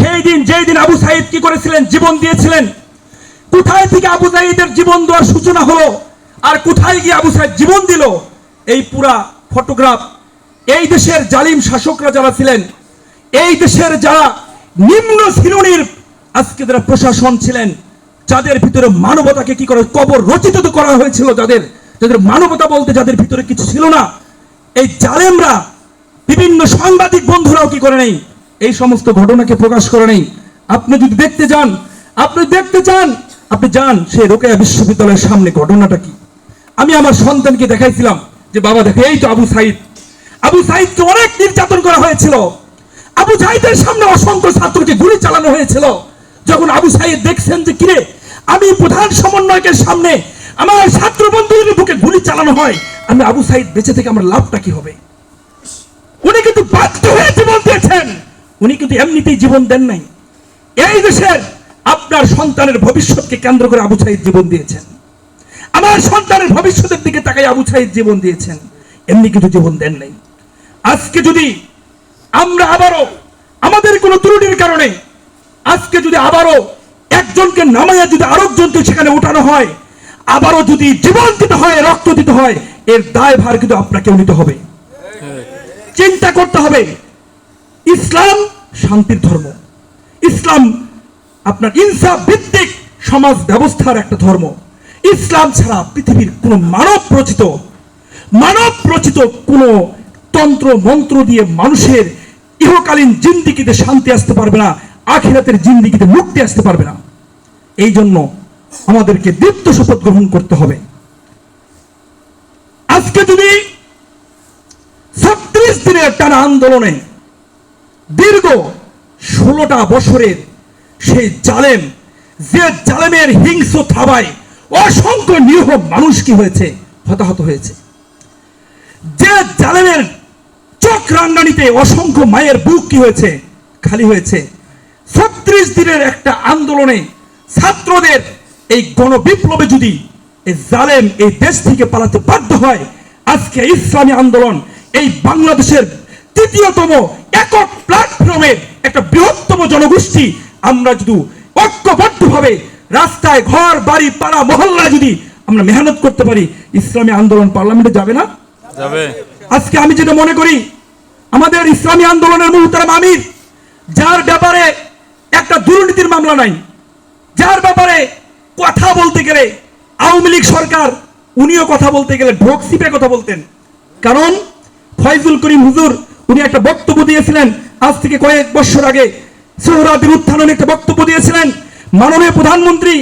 সেই দিন, যেই দিন আবু সাইদ কি করেছিলেন? জীবন দিয়েছিলেন। কোথায় থেকে আবু সাইদের জীবন দেওয়ার সূচনা হলো? আর কোথায় গিয়ে আবু সাইদ জীবন দিল? এই পুরা ফটোগ্রাফ। এই দেশের জালিম শাসকরা যারা ছিলেন, এই দেশের যারা নিম্ন শ্রেণির আজকে যারা প্রশাসন ছিলেন, যাদের ভিতরে মানবতাকে কি করে কবর রচিত করা হয়েছিল যাদের যাদের মানবতা বলতে যাদের ভিতরে কিছু ছিল না, এই জালেমরা বিভিন্ন সাংবাদিক বন্ধুরাও কি করে নেই? এই সমস্ত ঘটনাকে প্রকাশ করে নেই। আপনি যদি দেখতে যান, আপনি দেখতে চান, আপনি যান সেই রোকেয়া বিশ্ববিদ্যালয়ের সামনে ঘটনাটা কি। আমি আমার সন্তানকে দেখাইছিলাম যে, বাবা দেখে, এই তো আবু সাইদ। আবু সাইদকে অনেক নির্যাতন করা হয়েছিল। আবু সাইদের সামনে অসংখ্য ছাত্রকে গুলি চালানো হয়েছিল। যখন আবু সাইদ দেখছেন যে, কিরে, আমি প্রধান সমন্বয়কের সামনে আমার ছাত্র বন্ধুদের বুকে গুলি চালানো হয়, আমি আবু সাইদ বেঁচে থেকে আমার লাভটা কি হবে? উনি কিন্তু বাধ্য হয়ে জীবন দিয়েছেন। উনি কিন্তু এমনিতেই জীবন দেন নাই। এই দেশের আপনার সন্তানের ভবিষ্যৎকে কেন্দ্র করে আবু সাইদ জীবন দিয়েছেন। আমার সন্তানের ভবিষ্যতের দিকে তাকাই আবু সাইদ জীবন দিয়েছেন। এমনি কিন্তু জীবন দেন নাই। আজকে যদি আমরা আবারও আমাদের কোনো ত্রুটির কারণে আজকে যদি আবারও একজনকে নামাইয়া যদি আরেকজনকে সেখানে উঠানো হয় আবারও যদি জীবন দিতে হয় রক্ত দিতে হয় এর দায় ভার কিন্তু আপনাকেও নিতে হবে। চিন্তা করতে হবে ইসলাম শান্তির ধর্ম। ইসলাম আপনার ইনসাফ ভিত্তিক সমাজ ব্যবস্থার একটা ধর্ম। ইসলাম ছাড়া পৃথিবীর কোনো মানব রচিত মানব রচিত কোনো তন্ত্র, মন্ত্র দিয়ে মানুষের ইহকালীন জিন্দিগিতে শান্তি আসতে পারবে না, আখিরাতের জিন্দিগিতে মুক্তি আসতে পারবে না। এই জন্য আমাদেরকে দীপ্ত শপথ গ্রহণ করতে হবে। আজকে যদি ছত্রিশ দিনের টানা আন্দোলনে দীর্ঘ ষোলোটা বছরের সেই জালেম, যে জালেমের হিংস্র থাবায় অসংখ্য নিরীহ মানুষ কি হয়েছে? হতাহত হয়েছে। যে জালেমের চোখ রাঙ্গানিতে অসংখ্য মায়ের বুক কি হয়েছে? খালি হয়েছে। ছত্রিশ দিনের একটা আন্দোলনে ছাত্রদের এই গণবিপ্লবে যদি এই জালেম এই দেশ থেকে পালাতে বাধ্য হয়, আজকে ইসলামী আন্দোলন এই বাংলাদেশের তৃতীয়তম একক প্ল্যাটফর্মের একটা বৃহত্তম জনগোষ্ঠী। আমরা যদি ঐক্যবদ্ধভাবে রাস্তায় ঘর বাড়ি পাড়া মহল্লায় যদি আমরা মেহনত করতে পারি ইসলামী আন্দোলন পার্লামেন্টে যাবে না? যাবে। আজকে আমি যেটা মনে করি আমাদের ইসলামী আন্দোলনের মুহতারাম আমির যার ব্যাপারে একটা দুর্নীতির মামলা নাই যার ব্যাপারে কথা বলতে গেলে আওয়ামী লীগ সরকার উনিও কথা বলতে গেলে ঢোক সিপে কথা বলতেন। কারণ ফয়জুল করিম হুজুর উনি একটা বক্তব্য দিয়েছিলেন আজ থেকে কয়েক বছর আগে। সোহরাদির উত্থাননে একটা বক্তব্য দিয়েছিলেন, মাননীয় প্রধানমন্ত্রী,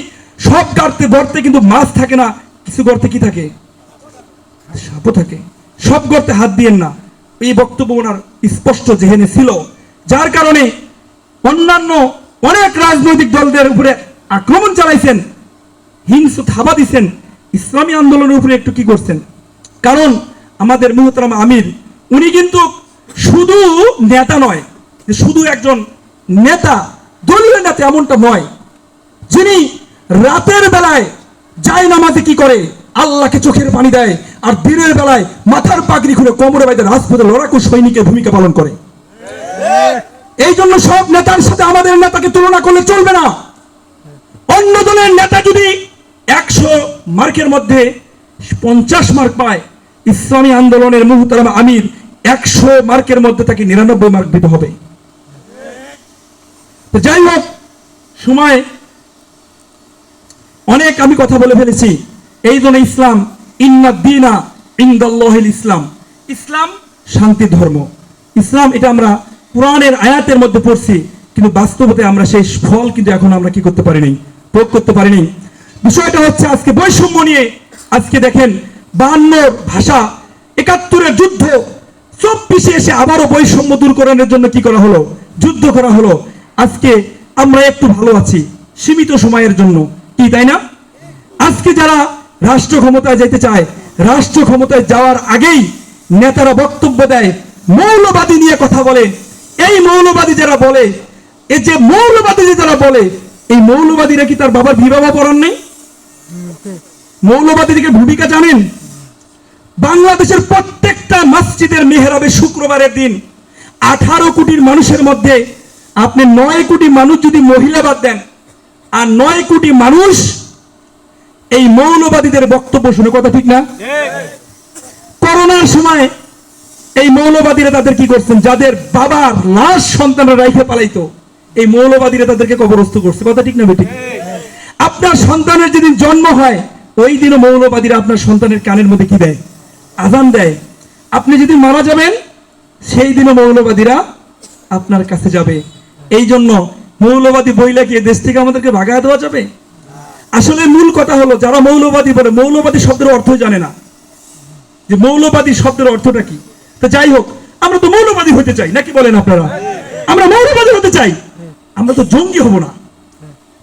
সব গর্তে গর্তে কিন্তু মাছ থাকে না, কিছু গর্তে কি থাকে? সাপও থাকে। সব গর্তে হাত দিয়েন না। এই বক্তব্য ওনার স্পষ্ট জেহেনে ছিল। যার কারণে অন্যান্য অনেক রাজনৈতিক দলদের উপরে আক্রমণ চালাইছেন, হিংস্র থাবা দিছেন, ইসলামী আন্দোলনের উপরে একটু কি করছেন? কারণ আমাদের মুহতারাম আমির, উনি কিন্তু শুধু নেতা নয় শুধু একজন নেতা, দলীয় নেতা এমনটা নয়, যিনি রাতের বেলায় যায় নামাজে কি করে? আল্লাহকে চোখের পানি দেয় আর দিনের বেলায় মাথার পাগড়ি খুলে কোমরে বাইতে রাজপথে লড়াকু সৈনিকের ভূমিকা পালন করে। এই জন্য সব নেতার সাথে আমাদের নেতাকে তুলনা করলে চলবে না। অন্য দলের নেতা যদি একশো মার্কের মধ্যে পঞ্চাশ মার্ক পায়, ইসলামী আন্দোলনের মুহতারাম আমির একশো মার্কের মধ্যে তাকে নিরানব্বই মার্ক দিতে হবে। যাই হোক, সময় অনেক আমি কথা বলে ফেলেছি। এই জন্য ইসলাম, ইন্না দিনা ইসলাম। ইসলাম শান্তি ধর্ম। ইসলাম এটা আমরা কোরআনের আয়াতের মধ্যে পড়ছি, কিন্তু বাস্তবতে আমরা সেই ফল কিন্তু এখন আমরা কি করতে পারিনি প্রয়োগ করতে পারিনি। বিষয়টা হচ্ছে আজকে বৈষম্য নিয়ে। আজকে দেখেন বাহান্নর ভাষা, একাত্তরের যুদ্ধ চব্বিশে এসে আবারও বৈষম্য দূরকরণের জন্য কি করা হলো? যুদ্ধ করা হলো। আজকে আমরা একটু ভালো আছি, সীমিত সময়ের জন্য। কি, তাই না? আজকে যারা রাষ্ট্র ক্ষমতায় যেতে চায়, রাষ্ট্র ক্ষমতায় যাওয়ার আগেই নেতারা বক্তব্য দেয়, মৌলবাদী নিয়ে কথা বলে। এই মৌলবাদী যারা বলে এই যে মৌলবাদী যে যারা বলে, এই মৌলবাদীরা কি তার বাবার বিবাহ পড়ান নেই? মৌলবাদীদের ভূমিকা জানেন? বাংলাদেশের প্রত্যেকটা মসজিদের মেহরাবে শুক্রবারের দিন আঠারো কোটির মানুষের মধ্যে আপনি নয় কোটি মানুষ যদি মহিলা বাদ দেন, আর নয় কোটি মানুষ এই মৌলবাদীদের বক্তব্য শুনে কথা ঠিক না? করোনার সময় এই মৌলবাদীরা তাদের কি করছেন? যাদের বাবার লাশ সন্তানরা রাইখে পালাইতো, এই মৌলবাদীরা তাদেরকে কবরস্থ করছে। কথা ঠিক না বেঠিক আপনার সন্তানের যেদিন জন্ম হয়, ওই দিনও মৌলবাদীরা আপনার সন্তানের কানের মধ্যে কি দেয়? আজান দেয়। আপনি যদি মারা যাবেন, সেই দিনও মৌলবাদীরা আপনার কাছে যাবে। এই জন্য মৌলবাদী বইলে কি দেশ থেকে আমাদেরকে ভাগায় দেওয়া যাবে? আসলে মূল কথা হলো, যারা মৌলবাদী বলে, মৌলবাদী শব্দের অর্থ জানে না। যে মৌলবাদী শব্দের অর্থটা কি? তো যাই হোক, আমরা তো মৌলবাদী হতে চাই, নাকি বলেন আপনারা? আমরা মৌলবাদী হতে চাই। আমরা তো জঙ্গি হব না।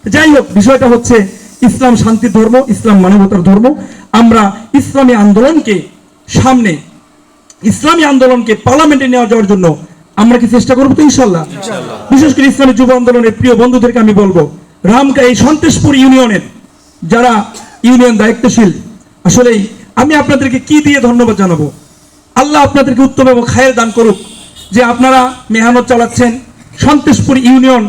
যাই হোক, বিষয়টা হচ্ছে ইসলাম শান্তির ধর্ম, ইসলাম মানবতার ধর্ম। আমরা ইসলামী আন্দোলনকে সামনে ইসলামী আন্দোলনকে পার্লামেন্টে নেওয়া যাওয়ার জন্য আমরা কি চেষ্টা করব তো ইনশাল্লাহ বিশেষ করে ইসলামী যুব আন্দোলনের প্রিয় বন্ধুদেরকে আমি বলব রামকা এই সন্তেশপুর ইউনিয়নের যারা ইউনিয়ন দায়িত্বশীল আসলে আমি আপনাদেরকে কি দিয়ে ধন্যবাদ জানাব? আল্লাহ আপনাদেরকে উত্তম এবং খায়ের দান করুক যে আপনারা মেহনত চালাচ্ছেন সন্তেশপুর ইউনিয়ন